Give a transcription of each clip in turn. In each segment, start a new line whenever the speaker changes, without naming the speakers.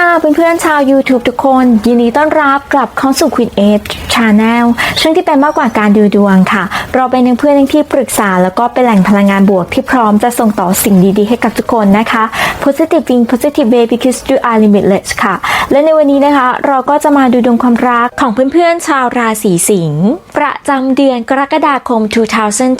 ค่ะเพื่อนๆชาว YouTube ทุกคน ยินดีต้อนรับกลับเข้าสู่ Queen Age Channel ช่องที่เป็นมากกว่าการดูดวงค่ะ เราเป็นเพื่อนที่ปรึกษา แล้วก็เป็นแหล่งพลังงานบวกที่พร้อมจะส่งต่อสิ่งดีๆ ให้กับทุกคนนะคะ Positive in Positive Way because you are limitless ค่ะ และในวันนี้นะคะ เราก็จะมาดูดวงความรักของเพื่อนๆชาวราศีสิงห์ประจำเดือนกรกฎาคม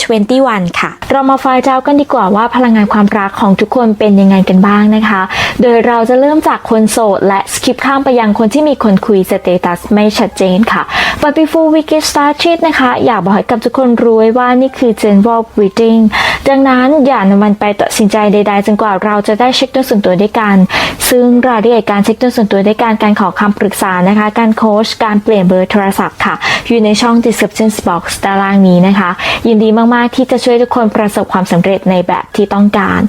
2021 ค่ะ เรามาไฟล์เจ้ากันดีกว่าว่าพลังงานความรักของทุกคนเป็นยังไงกันบ้างนะคะ โดยเราจะเริ่มจากคนโสดและสคิปข้ามไปยังคนที่มีคนคุยสเตตัสไม่ชัดเจนค่ะ but before we get started นะคะ อยากบอกให้กับทุกคนรู้ไว้ว่านี่คือ general reading ดังนั้นอย่านำมันไปตัดสินใจใดๆจนกว่าเราจะได้เช็คตัวส่วนตัวด้วยกัน ซึ่งรายละเอียดการเช็คตัวส่วนตัวด้วยการการขอคำปรึกษานะคะ การโค้ชการเปลี่ยนเบอร์โทรศัพท์ค่ะ อยู่ในช่อง description box ตารางนี้นะคะ ยินดีมากๆที่จะช่วยทุกคนประสบความสำเร็จในแบบที่ต้องการ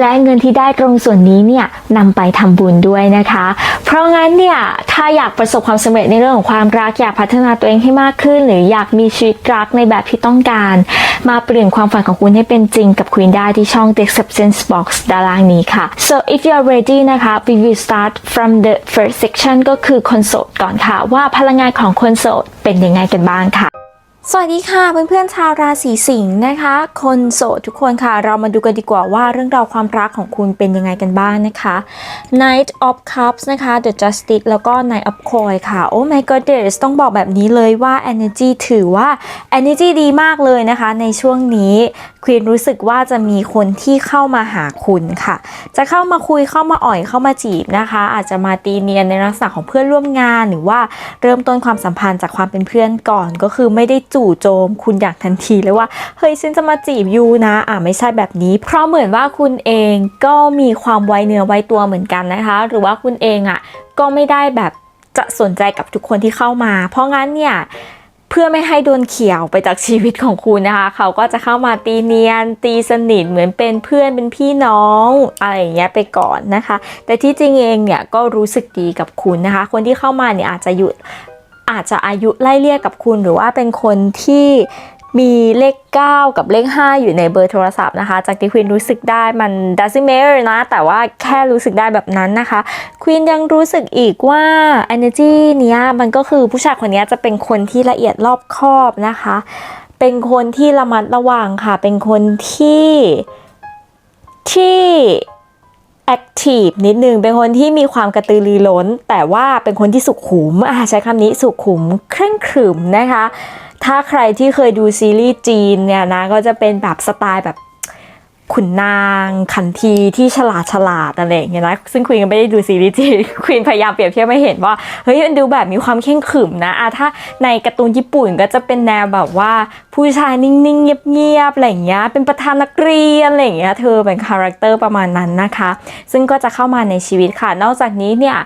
และเงินที่ได้ตรงส่วนนี้เนี่ยนำไปทำบุญด้วยนะคะเพราะงั้นเนี่ยถ้าอยากประสบความสำเร็จในเรื่องของความรักอยากพัฒนาตัวเองให้มากขึ้น หรืออยากมีชีวิตรักในแบบที่ต้องการ มาเปลี่ยนความฝันของคุณให้เป็นจริงกับ Queen ได้ที่ช่อง description box ด้านล่างนี้ค่ะ so if you are ready นะคะ we will start from the first section ก็คือคนโสดก่อนค่ะ ว่าพลังงานของคนโสดเป็นยังไงกันบ้างค่ะ สวัสดีค่ะเพื่อนๆชาวราศีสิงห์นะคะ คนโสดทุกคนค่ะ เรามาดูกันดีกว่าว่าเรื่องราวความรักของคุณเป็นยังไงกันบ้างนะคะ Knight of Cups นะคะ The Justice แล้วก็ Knight of Coins ค่ะ Oh my goodness ต้องบอกแบบนี้เลยว่า energy ถือว่า energy ดีมากเลยนะคะ ในช่วงนี้ ควีนรู้สึกว่าจะมีคนที่เข้ามาหาคุณค่ะ จะเข้ามาคุยเข้ามาอ่อยเข้ามาจีบนะคะ อาจจะมาตีเนียนในลักษณะของเพื่อนร่วมงานหรือว่าเริ่มต้นความสัมพันธ์จากความเป็นเพื่อนก่อน ก็คือไม่ได้จู่โจม คุณอย่างทันทีเลยว่าเฮ้ยฉันจะมาจีบยูนะอ่าไม่ใช่แบบนี้ เพราะเหมือนว่าคุณเองก็มีความไวเนื้อไวตัวเหมือนกันนะคะ หรือว่าคุณเองอะก็ไม่ได้แบบจะสนใจกับทุกคนที่เข้ามา เพราะงั้นเนี่ย เพื่อไม่ให้โดนเขี่ยวไปจากชีวิตของคุณนะคะ เขาก็จะเข้ามาตีเนียน ตีสนิทเหมือนเป็นเพื่อนเป็นพี่น้องอะไรอย่างเงี้ยไปก่อนนะคะ แต่ที่จริงเองเนี่ยก็รู้สึกดีกับคุณนะคะ คนที่เข้ามาเนี่ยอาจจะอยู่อาจจะอายุไล่เลี่ยกับคุณหรือว่าเป็นคนที่ มีเลข 9 กับเลข 5 อยู่ในเบอร์โทรศัพท์นะคะ จากที่ควีนรู้สึกได้มัน doesn't matter นะ แต่ว่าแค่รู้สึกได้แบบนั้นนะคะควีนยังรู้สึกอีกว่า energy เนี้ยมันก็คือผู้ชายคนนี้จะเป็นคนที่ละเอียดรอบคอบนะคะ เป็นคนที่ระมัดระวังค่ะ เป็นคนที่ที่ active นิดนึง เป็นคนที่มีความกระตือรือร้น แต่ว่าเป็นคนที่สุขุมอ่าใช้คำนี้สุขุมเคร่งขรึมนะคะ ถ้าใครที่เคยดูซีรีส์จีนเนี่ยนะก็จะเป็นแบบสไตล์แบบขุนนางขันทีที่ฉลาดฉลาดอะไรอย่างเงี้ยนะซึ่งควีนก็ไม่ได้ดูซีรีส์จีนควีนพยายามเปรียบเทียบให้เห็นว่าเฮ้ยมันดูแบบมีความเข่งขรึมนะอะถ้าในการ์ตูนญี่ปุ่นก็จะเป็นแนวแบบว่าผู้ชายนิ่งๆเงียบๆอะไรอย่างเงี้ยเป็นประธานนักเรียนอะไรอย่างเงี้ยเธอเป็นคาแรคเตอร์ประมาณนั้นนะคะ ซึ่งก็จะเข้ามาในชีวิตค่ะ นอกจากนี้เนี่ย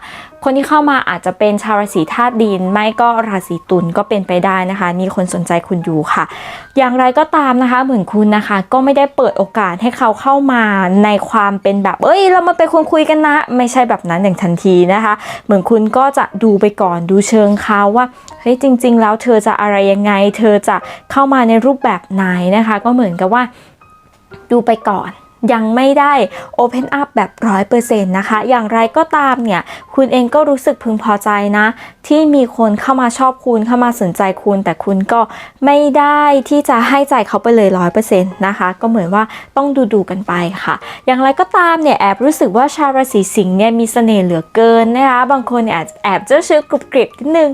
คนที่เข้ามาอาจจะเป็นชาวราศีธาตุดิน ไม่ก็ราศีตุลก็เป็นไปได้นะคะ มีคนสนใจคุณอยู่ค่ะ อย่างไรก็ตามนะคะเหมือนคุณนะคะ ก็ไม่ได้เปิดโอกาสให้เขาเข้ามาในความเป็นแบบ เอ้ย เรามาเป็นคนคุยกันนะ ไม่ใช่แบบนั้นอย่างทันทีนะคะ เหมือนคุณก็จะดูไปก่อนดูเชิงเขาว่าเฮ้ยจริง ๆ แล้วเธอจะอะไรยังไง เธอจะเข้ามาในรูปแบบไหนนะคะ ก็เหมือนกับว่าดูไปก่อน ยังไม่ได้ Open Up แบบ 100%นะคะ อย่างไรก็ตามเนี่ย คุณเองก็รู้สึกพึงพอใจนะ ที่มีคนเข้ามาชอบคุณเข้ามาสนใจคุณ แต่คุณก็ไม่ได้ที่จะให้ใจเขาไปเลย 100%นะคะ ก็เหมือนว่าต้องดูดูกันไปค่ะ อย่างไรก็ตามเนี่ย แอบรู้สึกว่าชาวราศีสิงห์เนี่ยมีเสน่ห์เหลือเกินนะคะ บางคนเนี่ยอาจแอบเจ้าชื่อกรุบกริบนิดนึง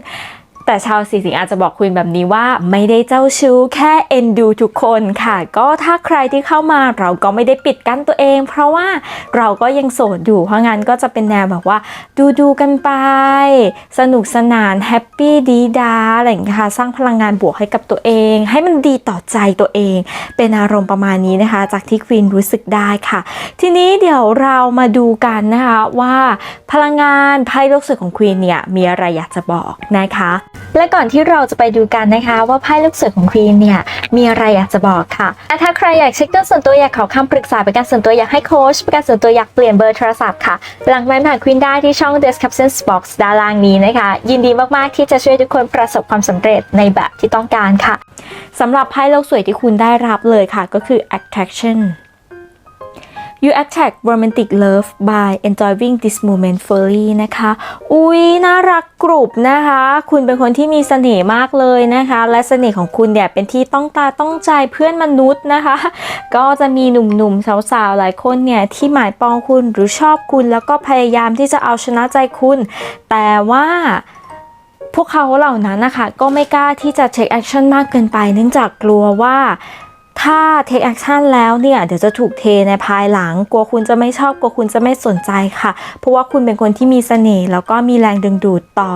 แต่ชาวสีสิงอาจจะบอกคุณแบบนี้ว่าไม่ได้เจ้าชู้แค่เอ็นดูทุกคนค่ะ ก็ถ้าใครที่เข้ามาเราก็ไม่ได้ปิดกั้นตัวเอง เพราะว่าเราก็ยังโสดอยู่เพราะงั้นก็จะเป็นแนวแบบว่า ดูดูกันไป สนุกสนานแฮปปี้ดีดาอะไรอย่างเงี้ยค่ะสร้างพลังงานบวกให้กับตัวเอง ให้มันดีต่อใจตัวเอง เป็นอารมณ์ประมาณนี้นะคะ จากที่ควีนรู้สึกได้ค่ะ ทีนี้เดี๋ยวเรามาดูกันนะคะว่าพลังงานไพ่โลกสวยของควีนเนี่ยมีอะไรอยากจะบอกนะคะและก่อนที่เราจะไปดูกันนะคะว่าไพ่ลูกเสือของควีนเนี่ยมีอะไรอยากจะบอกค่ะและถ้าใครอยากเช็คตัวส่วนตัวอยากขอคำปรึกษาเป็นการส่วนตัวอยากให้โค้ชเป็นการส่วนตัวอยากเปลี่ยนเบอร์โทรศัพท์ค่ะ หลังไม้ผ่านควีนได้ที่ช่อง description box ด้านล่างนี้นะคะ ยินดีมากๆที่จะช่วยทุกคนประสบความสำเร็จในแบบที่ต้องการค่ะสำหรับไพ่โลกสวยที่คุณได้รับเลยค่ะก็คือ attraction you attract romantic love by enjoying this moment fully นะคะ อุ๊ยน่ารักกรุบนะคะ คุณเป็นคนที่มีเสน่ห์มากเลยนะคะ และเสน่ห์ของคุณเนี่ยเป็นที่ต้องตาต้องใจเพื่อนมนุษย์นะคะ ก็จะมีหนุ่มๆสาวๆหลายคนเนี่ยที่หมายปองคุณหรือชอบคุณ แล้วก็พยายามที่จะเอาชนะใจคุณ แต่ว่าพวกเขาเหล่านั้นนะคะก็ไม่กล้าที่จะ take action มากเกินไป เนื่องจากกลัวว่า ถ้า take action แล้วเนี่ย เดี๋ยวจะถูกเทในภายหลัง กลัวคุณจะไม่ชอบ กลัวคุณจะไม่สนใจค่ะ เพราะว่าคุณเป็นคนที่มีเสน่ห์แล้วก็มีแรงดึงดูดต่อ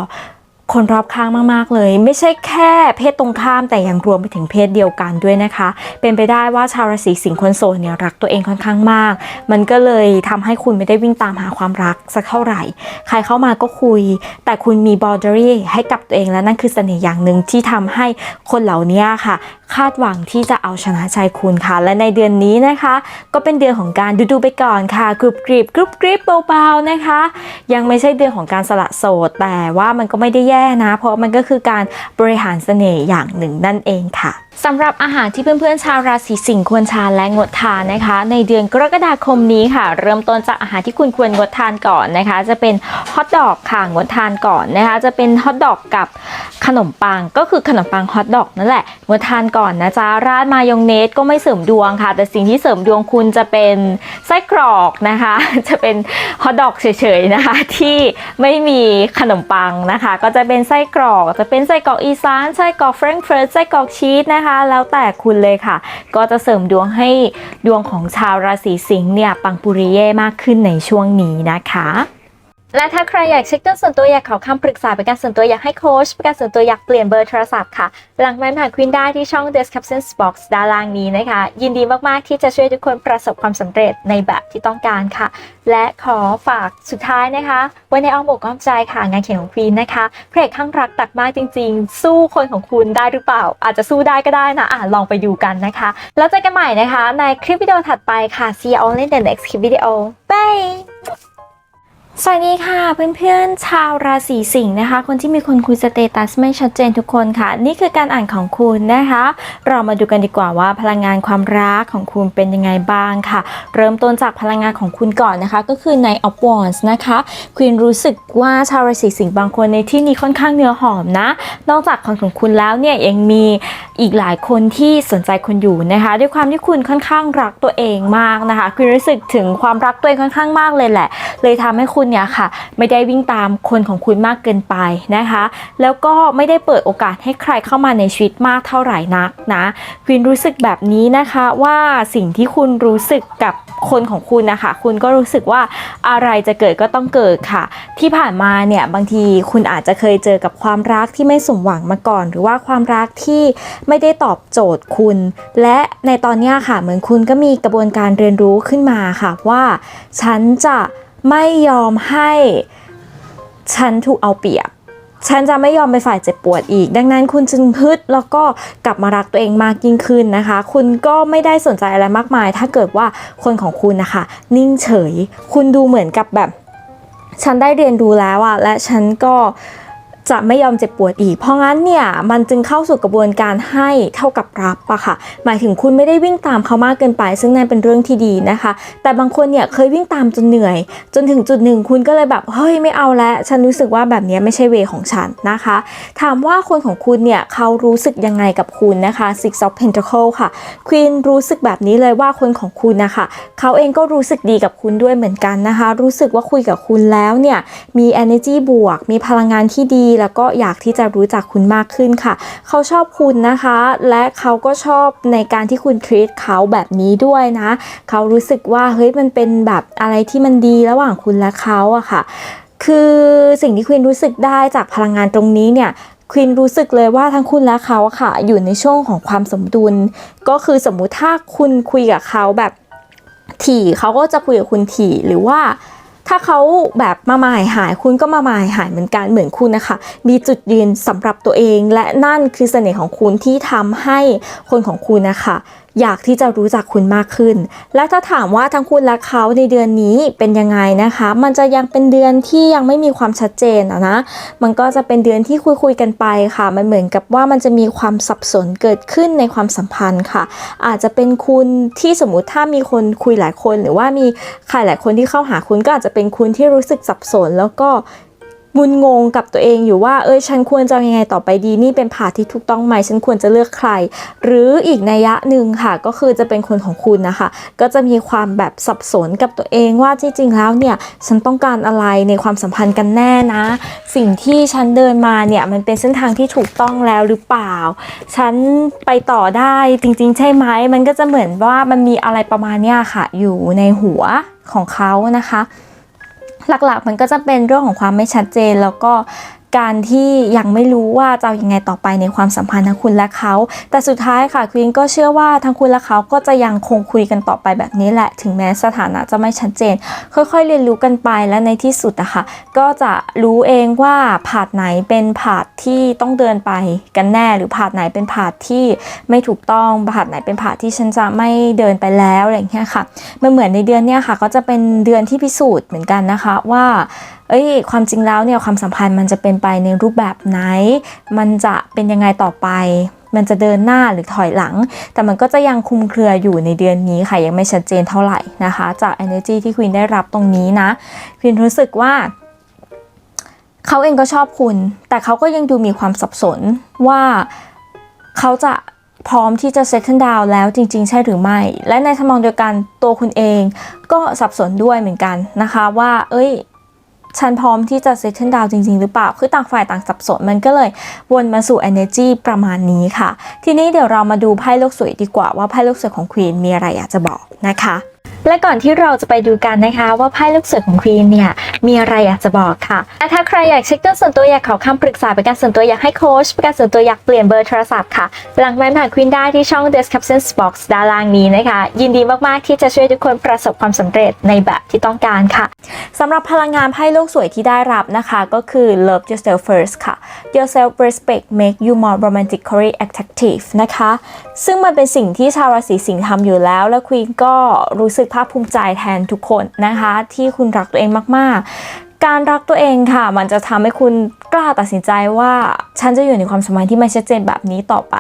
คนรอบข้างมากๆเลย ไม่ใช่แค่เพศตรงข้ามแต่ยังรวมไปถึงเพศเดียวกันด้วยนะคะ เป็นไปได้ว่าชาวราศีสิงห์คนโสดเนี่ยรักตัวเองค่อนข้างมาก มันก็เลยทำให้คุณไม่ได้วิ่งตามหาความรักสักเท่าไหร่ ใครเข้ามาก็คุย แต่คุณมี boundary ให้กับตัวเองและนั่นคือเสน่ห์อย่างหนึ่งที่ทำให้คนเหล่านี้ค่ะคาดหวังที่จะเอาชนะใจคุณค่ะ และในเดือนนี้นะคะ ก็เป็นเดือนของการดูดูไปก่อนค่ะกรุบกริบกรุบกริบเบาๆนะคะ ยังไม่ใช่เดือนของการสละโสด แต่ว่ามันก็ไม่ได้แย่นะ เพราะมันก็คือการบริหารเสน่ห์อย่างหนึ่งนั่นเองค่ะสำหรับอาหารที่เพื่อนๆชาวราศีสิงห์ควรทานและงดทานนะคะ ในเดือนกรกฎาคมนี้ค่ะ เริ่มต้นจากอาหารที่คุณควรงดทานก่อนนะคะ จะเป็นฮอทดอกค่ะงดทานก่อนนะคะ จะเป็นฮอทดอกกับขนมปังก็คือขนมปังฮอทดอกนั่นแหละงดทานก่อนนะจ๊ะราดมายองเนสก็ไม่เสริมดวงค่ะ แต่สิ่งที่เสริมดวงคุณจะเป็นไส้กรอกนะคะ จะเป็นฮอทดอกเฉยๆนะคะ ที่ไม่มีขนมปังนะคะ ก็จะเป็นไส้กรอกจะเป็นไส้กรอกอีสานไส้กรอกแฟรงก์เฟิร์ตไส้กรอกชีสนะคะ แล้วแต่คุณเลยค่ะ ก็จะเสริมดวงให้ดวงของชาวราศีสิงห์เนี่ยปังปุริเย่มากขึ้นในช่วงนี้นะคะ และถ้าใครอยากเช็คเรื่องส่วนตัวอยากขอคำปรึกษาเป็นการส่วนตัวอยากให้โค้ชเป็นการส่วนตัวอยากเปลี่ยนเบอร์โทรศัพท์ค่ะ หลังไม้ผ่านควินได้ที่ช่อง description box ด้านล่างนี้นะคะ ยินดีมาก ๆ ที่จะช่วยทุกคนประสบความสำเร็จในแบบที่ต้องการค่ะ และขอฝากสุดท้ายนะคะ ไว้ในอ้อมอกอ้อมใจค่ะ งานเขียนของควีนนะคะพระเอกข้างรักตักมากจริง ๆ สู้คนของคุณได้หรือเปล่า อาจจะสู้ได้ก็ได้นะอะลองไปดูกันนะคะ แล้วเจอกันใหม่นะคะ ในคลิปวิดีโอถัดไปค่ะ see you all in the next clip video bye สวัสดีค่ะเพื่อนๆชาวราศีสิงห์นะคะ คนที่มีคนคุยสเตตัสไม่ชัดเจนทุกคนค่ะ นี่คือการอ่านของคุณนะคะ เรามาดูกันดีกว่าว่าพลังงานความรักของคุณเป็นยังไงบ้างค่ะ เริ่มต้นจากพลังงานของคุณก่อนนะคะ ก็คือใน of Wands นะคะควีนรู้สึกว่าชาวราศีสิงห์บางคนในที่นี้ค่อนข้างเนื้อหอมนะ นอกจากคนของคุณแล้วเนี่ยยังมีอีกหลายคนที่สนใจคุณอยู่นะคะ ด้วยความที่คุณค่อนข้างรักตัวเองมากนะคะควีนรู้สึกถึงความรักตัวเองค่อนข้างมากเลยแหละ เลยทำให้คุณเนี่ยค่ะ ไม่ได้วิ่งตามคนของคุณมากเกินไปนะคะ แล้วก็ไม่ได้เปิดโอกาสให้ใครเข้ามาในชีวิตมากเท่าไหร่นักนะควีนรู้สึกแบบนี้นะคะว่าสิ่งที่คุณรู้สึกกับคนของคุณนะคะ คุณก็รู้สึกว่าอะไรจะเกิดก็ต้องเกิดค่ะ ที่ผ่านมาเนี่ยบางทีคุณอาจจะเคยเจอกับความรักที่ไม่สมหวังมาก่อน หรือว่าความรักที่ไม่ได้ตอบโจทย์คุณ และในตอนนี้ค่ะเหมือนคุณก็มีกระบวนการเรียนรู้ขึ้นมาค่ะว่าฉันจะ ไม่ยอมให้ฉันถูกเอาเปรียบ ฉันจะไม่ยอมเป็นฝ่ายเจ็บปวดอีก ดังนั้นคุณจึงฮึดแล้วก็กลับมารักตัวเองมากยิ่งขึ้นนะคะ คุณก็ไม่ได้สนใจอะไรมากมาย ถ้าเกิดว่าคนของคุณนะคะ นิ่งเฉย คุณดูเหมือนกับแบบ ฉันได้เรียนรู้แล้วอะและฉันก็ จะไม่ยอมเจ็บปวดอีก เพราะงั้นเนี่ยมันจึงเข้าสู่กระบวนการให้เท่ากับรับอะค่ะ หมายถึงคุณไม่ได้วิ่งตามเขามากเกินไป ซึ่งนั่นเป็นเรื่องที่ดีนะคะ แต่บางคนเนี่ยเคยวิ่งตามจนเหนื่อย จนถึงจุดหนึ่งคุณก็เลยแบบเฮ้ยไม่เอาแล้วฉันรู้สึกว่าแบบนี้ไม่ใช่เวของฉันนะคะ ถามว่าคนของคุณเนี่ยเขารู้สึกยังไงกับคุณนะคะ Six of Pentacle ค่ะควีนรู้สึกแบบนี้เลยว่าคนของคุณนะคะเขาเองก็รู้สึกดีกับคุณด้วยเหมือนกันนะคะ รู้สึกว่าคุยกับคุณแล้วเนี่ยมี energy บวก มีพลังงานที่ดีแล้วก็อยากที่จะรู้จักคุณมากขึ้นค่ะ เขาชอบคุณนะคะ และเขาก็ชอบในการที่คุณ treat เขาแบบนี้ด้วยนะ เขารู้สึกว่าเฮ้ยมันเป็นแบบอะไรที่มันดีระหว่างคุณและเขาอะค่ะ คือสิ่งที่ควีนรู้สึกได้จากพลังงานตรงนี้เนี่ยควีนรู้สึกเลยว่าทั้งคุณและเขาอะค่ะ อยู่ในช่วงของความสมดุล ก็คือสมมุติถ้าคุณคุยกับเขาแบบถี่เขาก็จะคุยกับคุณถี่หรือว่า ถ้าเขาแบบมาหมายหายคุณก็มาหมายหายเหมือนกันเหมือนคุณนะคะ มีจุดยืนสำหรับตัวเอง และนั่นคือเสน่ห์ของคุณที่ทำให้คนของคุณนะคะ อยากที่จะรู้จักคุณมากขึ้น และถ้าถามว่าทั้งคุณและเขาในเดือนนี้เป็นยังไงนะคะ มันจะยังเป็นเดือนที่ยังไม่มีความชัดเจนนะ มันก็จะเป็นเดือนที่คุยคุยกันไปค่ะ มันเหมือนกับว่ามันจะมีความสับสนเกิดขึ้นในความสัมพันธ์ค่ะ อาจจะเป็นคุณที่สมมติถ้ามีคนคุยหลายคน หรือว่ามีใครหลายคนที่เข้าหาคุณก็อาจจะเป็นคุณที่รู้สึกสับสนแล้วก็ งุนงงกับตัวเองอยู่ว่าเอ้ยฉันควรจะยังไงต่อไปดีนี่เป็นผ่าที่ถูกต้องไหมฉันควรจะเลือกใคร หรืออีกนัยยะหนึ่งค่ะก็คือจะเป็นคนของคุณนะคะ ก็จะมีความแบบสับสนกับตัวเองว่าจริงๆแล้วเนี่ยฉันต้องการอะไรในความสัมพันธ์กันแน่นะ สิ่งที่ฉันเดินมาเนี่ยมันเป็นเส้นทางที่ถูกต้องแล้วหรือเปล่า ฉันไปต่อได้จริง ๆ ใช่ไหมมันก็จะเหมือนว่ามันมีอะไรประมาณเนี้ยค่ะ อยู่ในหัวของเขานะคะ หลักๆ มันก็จะเป็นเรื่องของความไม่ชัดเจน แล้วก็ การที่ยังไม่รู้ว่าจะยังไงต่อไปในความสัมพันธ์ทั้งคุณและเขา แต่สุดท้ายค่ะควีนก็เชื่อว่าทั้งคุณและเขาก็จะยังคงคุยกันต่อไปแบบนี้แหละ ถึงแม้สถานะจะไม่ชัดเจน ค่อยๆ เรียนรู้กันไปและในที่สุดอะคะก็จะรู้เองว่าผาดไหนเป็นผาดที่ต้องเดินไปกันแน่ หรือผาดไหนเป็นผาดที่ไม่ถูกต้องผาดไหนเป็นผาดที่ฉันจะไม่เดินไปแล้วอะไรอย่างเงี้ยค่ะมันเหมือนในเดือนเนี้ยค่ะ ก็จะเป็นเดือนที่พิสูจน์เหมือนกันนะคะว่า เอ้ยความจริงแล้วเนี่ยความสัมพันธ์มันจะเป็นไปในรูปแบบไหน มันจะเป็นยังไงต่อไปมันจะเดินหน้าหรือถอยหลัง แต่มันก็จะยังคุมเครืออยู่ในเดือนนี้ค่ะ ยังไม่ชัดเจนเท่าไหร่นะคะ จาก energy ที่ควีนได้รับตรงนี้นะควีนรู้สึกว่า เขาเองก็ชอบคุณ แต่เขาก็ยังดูมีความสับสนว่าเขาจะพร้อมที่จะ settle down แล้วจริง ๆ ใช่หรือไม่ และในทำนองเดียวกันตัวคุณเองก็สับสนด้วยเหมือนกันนะคะว่า เอ้ย ฉันพร้อมที่จะเซตเชนดาวจริง ๆ หรือเปล่า คือต่างฝ่ายต่างสับสนมันก็เลยวนมาสู่ energy ประมาณนี้ค่ะ ทีนี้เดี๋ยวเรามาดูไพ่โลกสวยดีกว่าว่าไพ่โลกสวยของควีนมีอะไรอยากจะบอกนะคะ และก่อนที่เราจะไปดูกันนะคะว่าไพ่ลูกเสือของควีนเนี่ยมีอะไรอยากจะบอกค่ะและถ้าใครอยากเช็คตัวส่วนตัวอยากขอคำปรึกษาเป็นการส่วนตัวอยากให้โค้ชเป็นการส่วนตัวอยากเปลี่ยนเบอร์โทรศัพท์ค่ะ หลังไม้ผ่านควีนได้ที่ช่อง description box ด้านล่างนี้นะคะ ยินดีมากๆที่จะช่วยทุกคนประสบความสำเร็จในแบบที่ต้องการค่ะสำหรับพลังงานไพ่โลกสวยที่ได้รับนะคะ ก็คือ love yourself first ค่ะ your self respect make you more romantically attractive นะคะ ซึ่งมันเป็นสิ่งที่ชาวราศีสิงห์ทำอยู่แล้ว และควีนก็รู้สึกภาคภูมิใจแทนทุกคนนะคะ ที่คุณรักตัวเองมาก ๆ การรักตัวเองค่ะ มันจะทำให้คุณกล้าตัดสินใจว่า ฉันจะอยู่ในความสัมพันธ์ที่ไม่ชัดเจนแบบนี้ต่อไป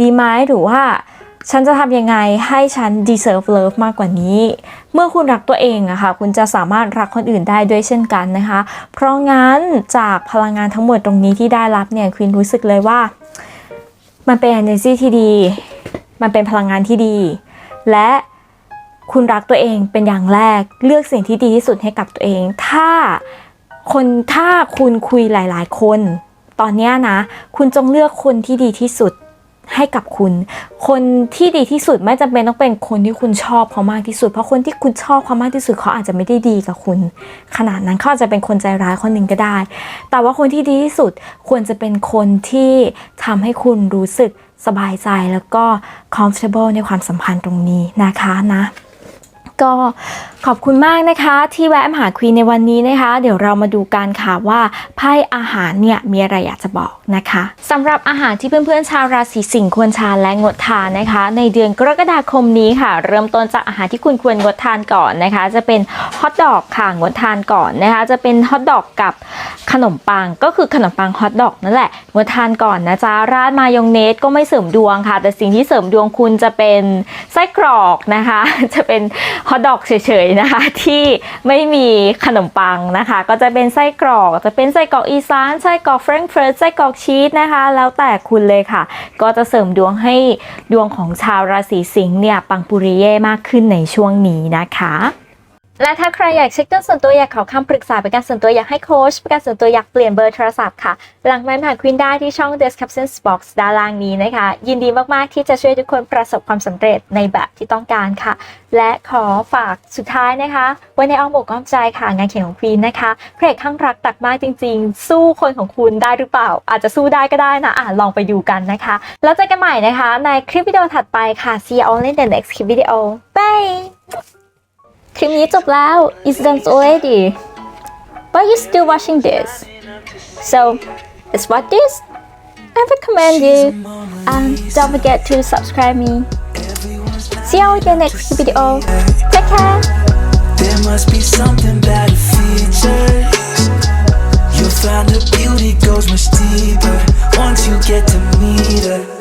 ดีไหมหรือว่า ฉันจะทำยังไงให้ฉัน deserve love มากกว่านี้ เมื่อคุณรักตัวเองอะค่ะ คุณจะสามารถรักคนอื่นได้ด้วยเช่นกันนะคะ เพราะงั้นจากพลังงานทั้งหมดตรงนี้ที่ได้รับเนี่ยควีนรู้สึกเลยว่า มันเป็น energy ที่ดี มันเป็นพลังงานที่ดี และคุณรักตัวเองเป็นอย่างแรกเลือกสิ่งที่ดีที่สุดให้กับตัวเอง ถ้าคนถ้าคุณคุยหลาย ๆ คน ตอนนี้นะ คุณจงเลือกคนที่ดีที่สุด ให้กับคุณ คนที่ดีที่สุดไม่จำเป็นต้องเป็นคนที่คุณชอบเขามากที่สุด เพราะคนที่คุณชอบเขามากที่สุดเขาอาจจะไม่ได้ดีกับคุณ ขนาดนั้นเขาอาจจะเป็นคนใจร้ายคนหนึ่งก็ได้ แต่ว่าคนที่ดีที่สุดควรจะเป็นคนที่ทำให้คุณรู้สึกสบายใจแล้วก็ comfortable ในความสัมพันธ์ตรงนี้นะคะนะ ก็ขอบคุณมากนะคะที่แวะมาหาควีนในวันนี้นะคะ เดี๋ยวเรามาดูกันค่ะว่าไพ่อาหารเนี่ยมีอะไรอยากจะบอกนะคะสำหรับอาหารที่เพื่อนๆชาวราศีสิงห์ควรทานและงดทานนะคะ ในเดือนกรกฎาคมนี้ค่ะ เริ่มต้นจากอาหารที่คุณควรงดทานก่อนนะคะ จะเป็นฮอทดอกค่ะงดทานก่อนนะคะ จะเป็นฮอทดอกกับ ขนมปังก็คือขนมปังฮอทดอกนั่นแหละงดทานก่อนนะจ๊ะราดมายองเนสก็ไม่เสริมดวงค่ะ แต่สิ่งที่เสริมดวงคุณจะเป็นไส้กรอกนะคะ จะเป็นฮอทดอกเฉยๆนะคะ ที่ไม่มีขนมปังนะคะ ก็จะเป็นไส้กรอก จะเป็นไส้กรอกอีสานไส้กรอกแฟรงก์เฟิร์ตไส้กรอกชีสนะคะ แล้วแต่คุณเลยค่ะ ก็จะเสริมดวงให้ดวงของชาวราศีสิงห์เนี่ยปังปุริเย่มากขึ้นในช่วงนี้นะคะ และถ้าใครอยากเช็คตัวส่วนตัวอยากขอคำปรึกษาเป็นการส่วนตัวอยากให้โค้ชเป็นการส่วนตัวอยากเปลี่ยนเบอร์โทรศัพท์ค่ะ หลังไม้ผ่านควินได้ที่ช่อง description box ด้านล่างนี้นะคะ ยินดีมาก ๆ ที่จะช่วยทุกคนประสบความสำเร็จในแบบที่ต้องการค่ะ และขอฝากสุดท้ายนะคะไว้ในอ้อมอกอ้อมใจค่ะ งานเขียนของควีนนะคะพระเอกข้างรักตักมากจริง ๆ สู้คนของคุณได้หรือเปล่า อาจจะสู้ได้ก็ได้นะอะลองไปดูกันนะคะ แล้วเจอกันใหม่นะคะ ในคลิปวิดีโอถัดไปค่ะ see you all in the next clip video bye นี้จบแล้ว it's done already but you still watching this so let's watch this I recommend you and don't forget to subscribe me see you in the next video take care
There must be something about a feature. You'll find the beauty goes much deeper once you get to meet her.